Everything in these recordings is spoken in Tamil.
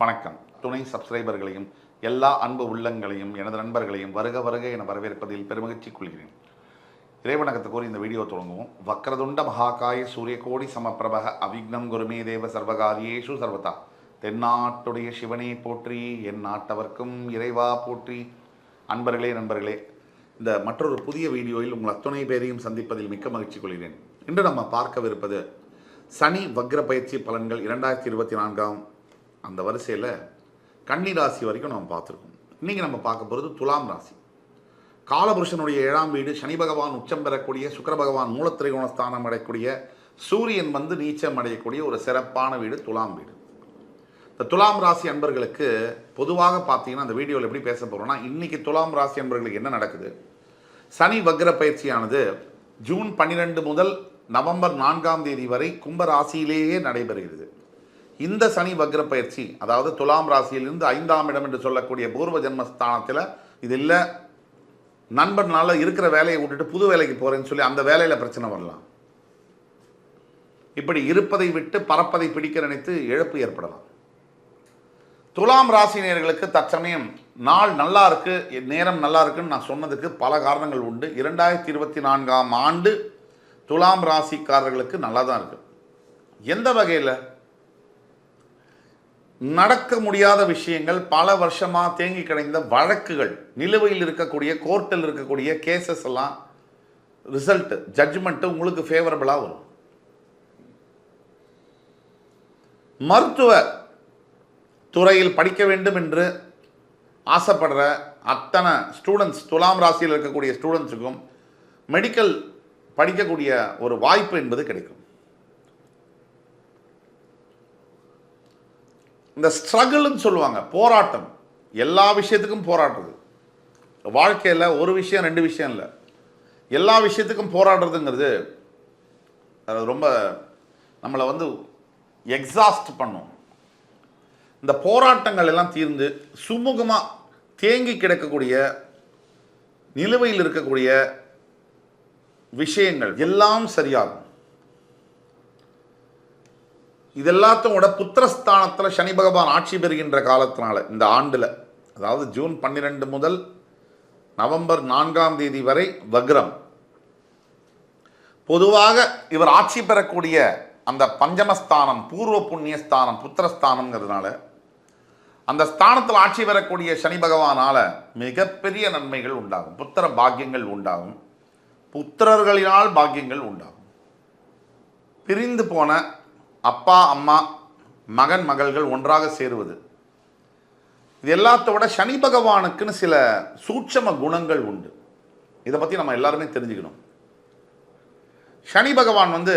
வணக்கம். துணை சப்ஸ்கிரைபர்களையும் எல்லா அன்பு உள்ளங்களையும் எனது நண்பர்களையும் வருக வருக என வரவேற்பதில் பெருமகிழ்ச்சி கொள்கிறேன். இறைவணக்கத்தை கூறி இந்த வீடியோ தொடங்குவோம். வக்ரதுண்ட மகாகாய சூரியகோடி சமப்பிரபக அவிக்னம் குருமே தேவ சர்வகாரியேஷு சர்வதா. தென்னாட்டுடைய சிவனே போற்றி என் நாட்டவர்க்கும் இறைவா போற்றி. அன்பர்களே நண்பர்களே இந்த மற்றொரு புதிய வீடியோவில் உங்கள் அத்துணை பேரையும் சந்திப்பதில் மிக்க மகிழ்ச்சி கொள்கிறேன். இன்று நம்ம பார்க்கவிருப்பது சனி வக்ர பயிற்சி பலன்கள் இரண்டாயிரத்தி இருபத்தி நான்காம் அந்த வரிசையில் கன்னி ராசி வரைக்கும் நம்ம பார்த்துருக்கோம். இன்றைக்கி நம்ம பார்க்க போகிறது துலாம் ராசி. காலபுருஷனுடைய ஏழாம் வீடு சனி பகவான் உச்சம் பெறக்கூடிய சுக்கர பகவான் மூலத்திரைகோண ஸ்தானம் அடையக்கூடிய சூரியன் வந்து நீச்சம் அடையக்கூடிய ஒரு சிறப்பான வீடு துலாம் வீடு. இந்த துலாம் ராசி அன்பர்களுக்கு பொதுவாக பார்த்தீங்கன்னா அந்த வீடியோவில் எப்படி பேச போகிறோம்னா இன்றைக்கி துலாம் ராசி அன்பர்களுக்கு என்ன நடக்குது? சனி வக்ர பயிற்சியானது ஜூன் பன்னிரெண்டு முதல் நவம்பர் நான்காம் தேதி வரை கும்ப ராசியிலேயே நடைபெறுகிறது. இந்த சனி வக்ர பயிற்சி அதாவது துலாம் ராசியிலிருந்து ஐந்தாம் இடம் என்று சொல்லக்கூடிய பூர்வ ஜென்மஸ்தானத்தில் இது இல்லை. நண்பனால் இருக்கிற வேலையை விட்டுட்டு புது வேலைக்கு போகிறேன்னு சொல்லி அந்த வேலையில் பிரச்சனை வரலாம். இப்படி இருப்பதை விட்டு பறப்பதை பிடிக்க நினைத்து இழப்பு ஏற்படலாம். துலாம் ராசினியர்களுக்கு தற்சமயம் நாள் நல்லா இருக்கு நேரம் நல்லா இருக்குன்னு நான் சொன்னதுக்கு பல காரணங்கள் உண்டு. இரண்டாயிரத்தி இருபத்தி நான்காம் ஆண்டு துலாம் ராசிக்காரர்களுக்கு நல்லா தான் இருக்கு. எந்த வகையில்? நடக்க முடியாத விஷயங்கள் பல வருஷமாக தேங்கி கிடந்த வழக்குகள் நிலுவையில் இருக்கக்கூடிய கோர்ட்டில் இருக்கக்கூடிய கேசஸ் எல்லாம் ரிசல்ட்டு ஜட்ஜ்மெண்ட்டு உங்களுக்கு ஃபேவரபிளாக வரும். மருத்துவ துறையில் படிக்க வேண்டும் என்று ஆசைப்படுற அத்தனை ஸ்டூடெண்ட்ஸ் துலாம் ராசியில் இருக்கக்கூடிய ஸ்டூடெண்ட்ஸுக்கும் மெடிக்கல் படிக்கக்கூடிய ஒரு வாய்ப்பு என்பது கிடைக்கும். இந்த ஸ்ட்ரகிள்னு சொல்லுவாங்க போராட்டம். எல்லா விஷயத்துக்கும் போராடுறது. வாழ்க்கையில் ஒரு விஷயம் ரெண்டு விஷயம் இல்லை. எல்லா விஷயத்துக்கும் போராடுறதுங்கிறது அது ரொம்ப நம்மளை வந்து எக்ஸாஸ்ட் பண்ணும். இந்த போராட்டங்கள் எல்லாம் தீர்ந்து சுமூகமாக தேங்கி கிடக்கக்கூடிய நிலுவையில் இருக்கக்கூடிய விஷயங்கள் எல்லாம் சரியாகும். இதெல்லாத்தோட புத்திரஸ்தானத்தில் சனி பகவான் ஆட்சி பெறுகின்ற காலத்தினால இந்த ஆண்டில் அதாவது ஜூன் பன்னிரெண்டு முதல் நவம்பர் நான்காம் தேதி வரை வக்ரம். பொதுவாக இவர் ஆட்சி பெறக்கூடிய அந்த பஞ்சமஸ்தானம் பூர்வ புண்ணியஸ்தானம் புத்திரஸ்தானம்ங்கிறதுனால அந்த ஸ்தானத்தில் ஆட்சி பெறக்கூடிய சனி பகவானால் மிகப்பெரிய நன்மைகள் உண்டாகும். புத்திர பாக்கியங்கள் உண்டாகும். புத்திரர்களினால் பாக்கியங்கள் உண்டாகும். பிரிந்து போன அப்பா அம்மா மகன் மகள்கள் ஒன்றாக சேருவது. இது எல்லாத்தோட சனி பகவானுக்குன்னு சில சூட்சம குணங்கள் உண்டு. இதை பற்றி நம்ம எல்லாருமே தெரிஞ்சுக்கணும். சனி பகவான் வந்து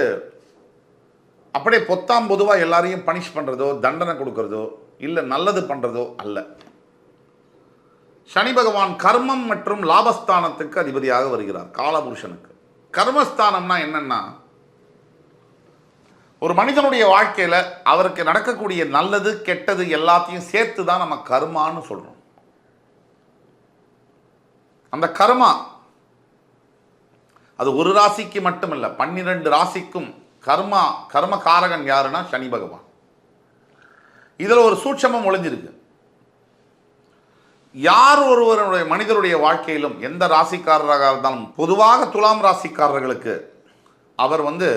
அப்படியே பொத்தாம் பொதுவாக எல்லாரையும் பனிஷ் பண்ணுறதோ தண்டனை கொடுக்கறதோ இல்லை நல்லது பண்ணுறதோ அல்ல. சனி பகவான் கர்மம் மற்றும் லாபஸ்தானத்துக்கு அதிபதியாக வருகிறார் காலபுருஷனுக்கு. கர்மஸ்தானம்னா என்னன்னா ஒரு மனிதனுடைய வாழ்க்கையில் அவருக்கு நடக்கக்கூடிய நல்லது கெட்டது எல்லாத்தையும் சேர்த்து தான் நம்ம கர்மான்னு சொல்கிறோம் அந்த கர்மா அது ஒரு ராசிக்கு மட்டும் இல்லை பன்னிரெண்டு ராசிக்கும் கர்மா கர்ம காரகன் யாருன்னா சனி பகவான். இதில் ஒரு சூட்சமம் ஒளிஞ்சிருக்கு. யார் ஒருவருடைய மனிதருடைய வாழ்க்கையிலும் எந்த ராசிக்காரராக இருந்தாலும் பொதுவாக துலாம் ராசிக்காரர்களுக்கு அவர் வந்து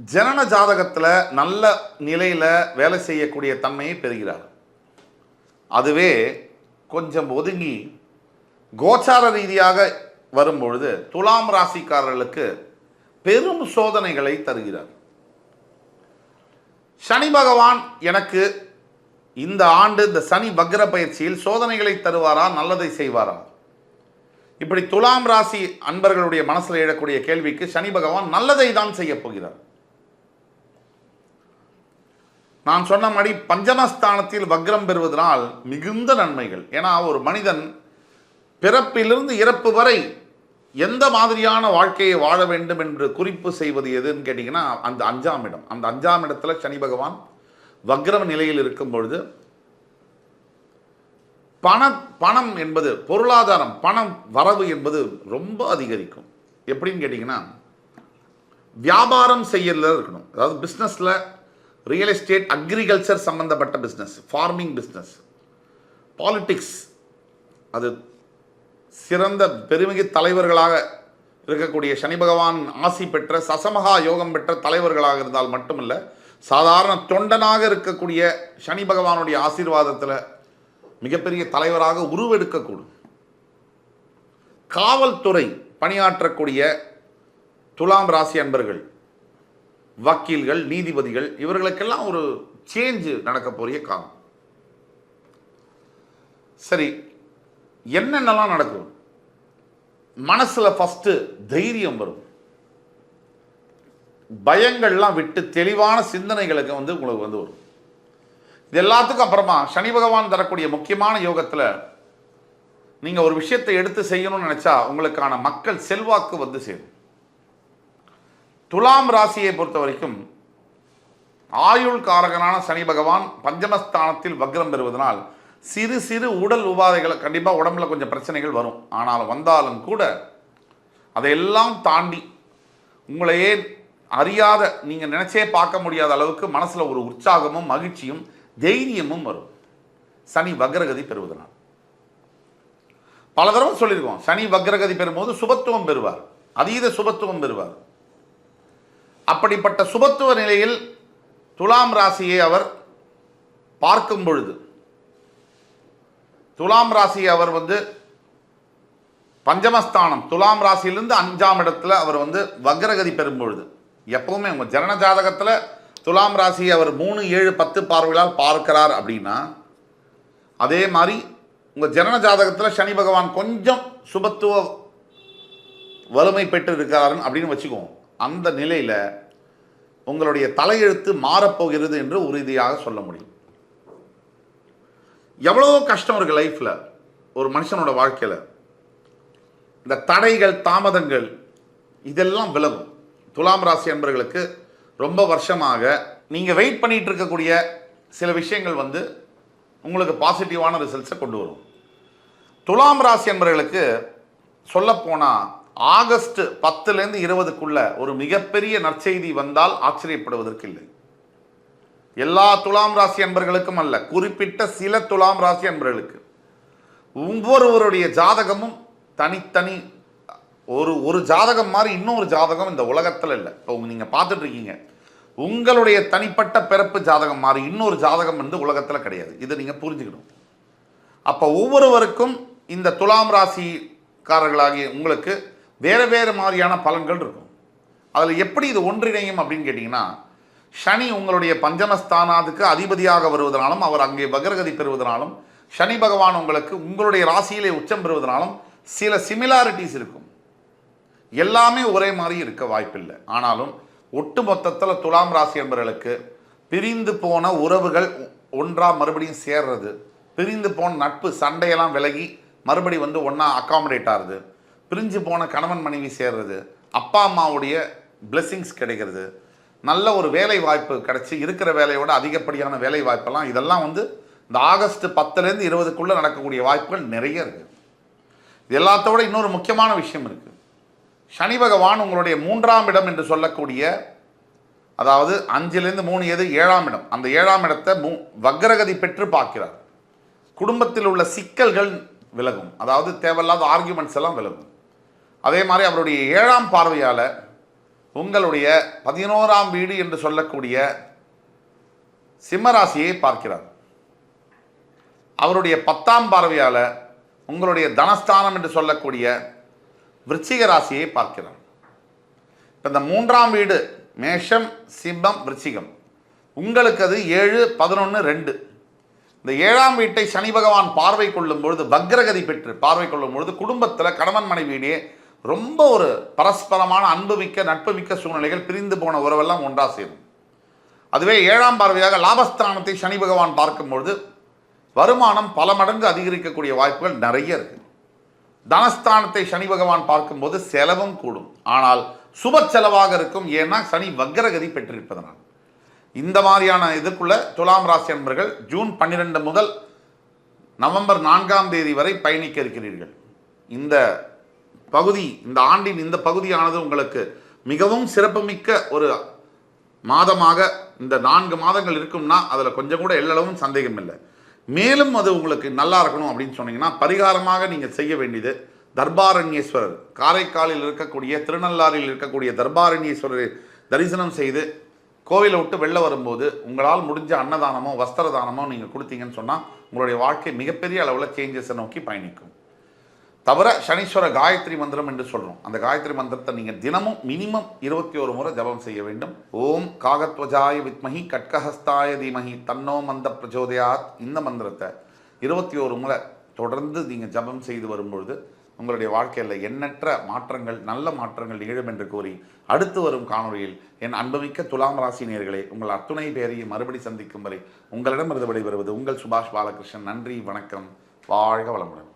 ஜனன ஜாதகத்தில் நல்ல நிலையில் வேலை செய்யக்கூடிய தன்மையை பெறுகிறார். அதுவே கொஞ்சம் ஒதுங்கி கோச்சார ரீதியாக வரும்பொழுது துலாம் ராசிக்காரர்களுக்கு பெரும் சோதனைகளை தருகிறார். சனி பகவான் எனக்கு இந்த ஆண்டு இந்த சனி வக்ர பயிற்சியில் சோதனைகளை தருவாரா நல்லதை செய்வாரா? இப்படி துலாம் ராசி அன்பர்களுடைய மனசில் எழக்கூடிய கேள்விக்கு சனி பகவான் நல்லதை தான் செய்ய போகிறார். நான் சொன்ன மாதிரி பஞ்சமஸ்தானத்தில் வக்ரம் பெறுவதனால் மிகுந்த நன்மைகள். ஏன்னா ஒரு மனிதன் பிறப்பிலிருந்து இறப்பு வரை எந்த மாதிரியான வாழ்க்கையை வாழ வேண்டும் என்று குறிப்பு செய்வது எதுன்னு கேட்டிங்கன்னா அந்த அஞ்சாம் இடம். அந்த அஞ்சாம் இடத்துல சனி பகவான் வக்ரம் நிலையில் இருக்கும் பொழுது பண பணம் என்பது பொருளாதாரம் பணம் வரவு என்பது ரொம்ப அதிகரிக்கும். எப்படின்னு கேட்டிங்கன்னா வியாபாரம் செய்யல இருக்கணும். அதாவது பிஸ்னஸில் ரியல் எஸ்டேட் அக்ரிகல்ச்சர் சம்பந்தப்பட்ட பிஸ்னஸ் ஃபார்மிங் பிஸ்னஸ் பாலிட்டிக்ஸ் அது சிறந்த பெருமிகு தலைவர்களாக இருக்கக்கூடிய சனி பகவான் ஆசி பெற்ற சசமகா யோகம் பெற்ற தலைவர்களாக இருந்தால் மட்டுமல்ல சாதாரண தொண்டனாக இருக்கக்கூடிய சனி பகவானுடைய ஆசீர்வாதத்தில் மிகப்பெரிய தலைவராக உருவெடுக்கக்கூடும். காவல்துறை பணியாற்றக்கூடிய துலாம் ராசி அன்பர்கள் வக்கீல்கள் நீதிபதிகள் இவர்களுக்கெல்லாம் ஒரு சேஞ்சு நடக்க போறிய காலம். சரி என்னென்னலாம் நடக்கும்? மனசில் ஃபஸ்ட்டு தைரியம் வரும். பயங்கள்லாம் விட்டு தெளிவான சிந்தனைகளுக்கு வந்து உங்களுக்கு வந்து வரும். இது எல்லாத்துக்கும் அப்புறமா சனி பகவான் தரக்கூடிய முக்கியமான யோகத்தில் நீங்கள் ஒரு விஷயத்தை எடுத்து செய்யணும்னு நினச்சா உங்களுக்கான மக்கள் செல்வாக்கு வந்து சேரும். துலாம் ராசியை பொறுத்த வரைக்கும் ஆயுள் காரகனான சனி பகவான் பஞ்சமஸ்தானத்தில் வக்ரம் பெறுவதனால் சிறு சிறு உடல் உபாதைகளை கண்டிப்பாக உடம்புல கொஞ்சம் பிரச்சனைகள் வரும். ஆனால் வந்தாலும் கூட அதையெல்லாம் தாண்டி உங்களையே அறியாத நீங்கள் நினச்சே பார்க்க முடியாத அளவுக்கு மனசில் ஒரு உற்சாகமும் மகிழ்ச்சியும் தைரியமும் வரும். சனி வக்ரகதி பெறுவதனால். பல தடவை சொல்லியிருக்கோம் சனி வக்ரகதி பெறும்போது சுபத்துவம் பெறுவார். அதீத சுபத்துவம் பெறுவார். அப்படிப்பட்ட சுபத்துவ நிலையில் துலாம் ராசியை அவர் பார்க்கும் பொழுது துலாம் ராசியை அவர் வந்து பஞ்சமஸ்தானம் துலாம் ராசியிலிருந்து அஞ்சாம் இடத்துல அவர் வந்து வக்ரகதி பெறும் பொழுது எப்பவுமே உங்கள் ஜனன ஜாதகத்தில் துலாம் ராசியை அவர் மூணு ஏழு பத்து பார்வைகளால் பார்க்கிறார் அப்படின்னா அதே மாதிரி உங்கள் ஜனன ஜாதகத்தில் சனி பகவான் கொஞ்சம் சுபத்துவ வலிமை பெற்று இருக்கிறாருன்னு அப்படின்னு வச்சுக்குவோம் அந்த நிலையில் உங்களுடைய தலையெழுத்து மாறப்போகிறது என்று உறுதியாக சொல்ல முடியும். எவ்வளோ கஷ்டம் இருக்குது லைஃப்பில் ஒரு மனுஷனோட வாழ்க்கையில். இந்த தடைகள் தாமதங்கள் இதெல்லாம் விலகும். துலாம் ராசி அன்பர்களுக்கு ரொம்ப வருஷமாக நீங்கள் வெயிட் பண்ணிகிட்டு இருக்கக்கூடிய சில விஷயங்கள் வந்து உங்களுக்கு பாசிட்டிவான ரிசல்ட்ஸை கொண்டு வரும். துலாம் ராசி என்பவர்களுக்கு சொல்லப்போனால் ஆகஸ்ட் பத்துலேருந்து இருபதுக்குள்ள ஒரு மிகப்பெரிய நற்செய்தி வந்தால் ஆச்சரியப்படுவதற்கு இல்லை எல்லா துலாம் ராசி அன்பர்களுக்கும் அல்ல குறிப்பிட்ட சில துலாம் ராசி அன்பர்களுக்கு. ஒவ்வொருவருடைய ஜாதகமும் தனித்தனி ஒரு ஒரு ஜாதகம் மாதிரி இன்னொரு ஜாதகம் இந்த உலகத்தில் இல்லை. இப்போ நீங்கள் பார்த்துட்டு இருக்கீங்க உங்களுடைய தனிப்பட்ட பிறப்பு ஜாதகம் மாதிரி இன்னொரு ஜாதகம் வந்து உலகத்தில் கிடையாது. இதை நீங்கள் புரிஞ்சுக்கணும். அப்போ ஒவ்வொருவருக்கும் இந்த துலாம் ராசிக்காரர்களாகிய உங்களுக்கு வேறு வேறு மாதிரியான பலன்கள் இருக்கும். அதில் எப்படி இது ஒன்றிணையும் அப்படின்னு கேட்டிங்கன்னா சனி உங்களுடைய பஞ்சமஸ்தானாதுக்கு அதிபதியாக வருவதனாலும் அவர் அங்கே வக்ரகதி பெறுவதனாலும் சனி பகவான் உங்களுக்கு உங்களுடைய ராசியிலே உச்சம் பெறுவதனாலும் சில சிமிலாரிட்டிஸ் இருக்கும். எல்லாமே ஒரே மாதிரி இருக்க வாய்ப்பில்லை. ஆனாலும் ஒட்டு மொத்தத்தில் துலாம் ராசி என்பவர்களுக்கு பிரிந்து போன உறவுகள் ஒன்றாக மறுபடியும் சேர்றது பிரிந்து போன நட்பு சண்டையெல்லாம் விலகி மறுபடி வந்து ஒன்றா அக்காமடேட் ஆகுது. பிரிஞ்சு போன கணவன் மனைவி சேர்றது அப்பா அம்மாவுடைய பிளெஸ்ஸிங்ஸ் கிடைக்கிறது. நல்ல ஒரு வேலை வாய்ப்பு கிடைச்சி இருக்கிற வேலையோட அதிகப்படியான வேலை வாய்ப்பெல்லாம் இதெல்லாம் வந்து இந்த ஆகஸ்ட் பத்துலேருந்து இருபதுக்குள்ளே நடக்கக்கூடிய வாய்ப்புகள் நிறைய இருக்குது இது எல்லாத்தோட இன்னொரு முக்கியமான விஷயம் இருக்குது சனி பகவான் உங்களுடைய மூன்றாம் இடம் என்று சொல்லக்கூடிய அதாவது அஞ்சுலேருந்து மூணு எது ஏழாம் இடம். அந்த ஏழாம் இடத்தை மூ வக்ரகதி பெற்று பார்க்கிறார். குடும்பத்தில் உள்ள சிக்கல்கள் விலகும். அதாவது தேவையில்லாத ஆர்கியூமெண்ட்ஸ் எல்லாம் விலகும். அதே மாதிரி அவருடைய ஏழாம் பார்வையால் உங்களுடைய பதினோராம் வீடு என்று சொல்லக்கூடிய சிம்மராசியை பார்க்கிறார். அவருடைய பத்தாம் பார்வையால் உங்களுடைய தனஸ்தானம் என்று சொல்லக்கூடிய விருச்சிக ராசியை பார்க்கிறார். இப்போ இந்த மூன்றாம் வீடு மேஷம் சிம்மம் விருச்சிகம். உங்களுக்கு அது ஏழு பதினொன்று ரெண்டு. இந்த ஏழாம் வீட்டை சனி பகவான் பார்வை கொள்ளும் பொழுது பக்ரகதி பெற்று பார்வை கொள்ளும் பொழுது குடும்பத்தில் கணவன் மனைவியிடையே ரொம்ப ஒரு பரஸ்பரமான அன்புமிக்க நட்புமிக்க சூழ்நிலைகள் பிரிந்து போன உறவெல்லாம் ஒன்றா சேரும். அதுவே ஏழாம் பார்வையாக லாபஸ்தானத்தை சனி பகவான் பார்க்கும்பொழுது வருமானம் பல மடங்கு அதிகரிக்கக்கூடிய வாய்ப்புகள் நிறைய இருக்கு. தனஸ்தானத்தை சனி பகவான் பார்க்கும்போது செலவும் கூடும். ஆனால் சுப செலவாக இருக்கும். ஏன்னா சனி வக்ரகதி பெற்றிருப்பதனால். இந்த மாதிரியான இதுக்குள்ள துலாம் ராசி அன்பர்கள் ஜூன் பன்னிரெண்டு முதல் நவம்பர் நான்காம் தேதி வரை பயணிக்க இருக்கிறீர்கள். இந்த பகுதி இந்த ஆண்டின் இந்த பகுதியானது உங்களுக்கு மிகவும் சிறப்புமிக்க ஒரு மாதமாக இந்த நான்கு மாதங்கள் இருக்கும்னா அதில் கொஞ்சம் கூட எல்லளவும் சந்தேகம் இல்லை மேலும் அது உங்களுக்கு நல்லா இருக்கணும் அப்படின்னு சொன்னீங்கன்னா பரிகாரமாக நீங்கள் செய்ய வேண்டியது தர்பாரண்யேஸ்வரர். காரைக்காலில் இருக்கக்கூடிய திருநள்ளாறில் இருக்கக்கூடிய தர்பாரண்யேஸ்வரரை தரிசனம் செய்து கோவிலை விட்டு வெளில வரும்போது உங்களால் முடிஞ்ச அன்னதானமோ வஸ்திர தானமோ நீங்கள் கொடுத்தீங்கன்னு சொன்னால் உங்களுடைய வாழ்க்கை மிகப்பெரிய அளவில் சேஞ்சஸை நோக்கி பயணிக்கும். தவிர சனீஸ்வர காயத்ரி மந்திரம் என்று சொல்கிறோம் அந்த காயத்ரி மந்திரத்தை நீங்கள் தினமும் மினிமம் இருபத்தி ஒரு முறை ஜபம் செய்ய வேண்டும். ஓம் காகத்வஜாய வித்மஹி கட்கஹஸ்தாய தீமஹி தன்னோ மந்த பிரச்சோதயாத். இந்த மந்திரத்தை இருபத்தி ஒரு முறை தொடர்ந்து நீங்கள் ஜபம் செய்து வரும்பொழுது உங்களுடைய வாழ்க்கையில் எண்ணற்ற மாற்றங்கள் நல்ல மாற்றங்கள் நிகழும் என்று கூறி அடுத்து வரும் காணொளியில் என் அன்புமிக்க துலாம் ராசினியர்களே உங்கள் அத்துணை பேரையும் மறுபடி சந்திக்கும் வரை உங்களிடமிருந்து விடைபெறுவது உங்கள் சுபாஷ் பாலகிருஷ்ணன். நன்றி வணக்கம். வாழ்க வளமுடன்.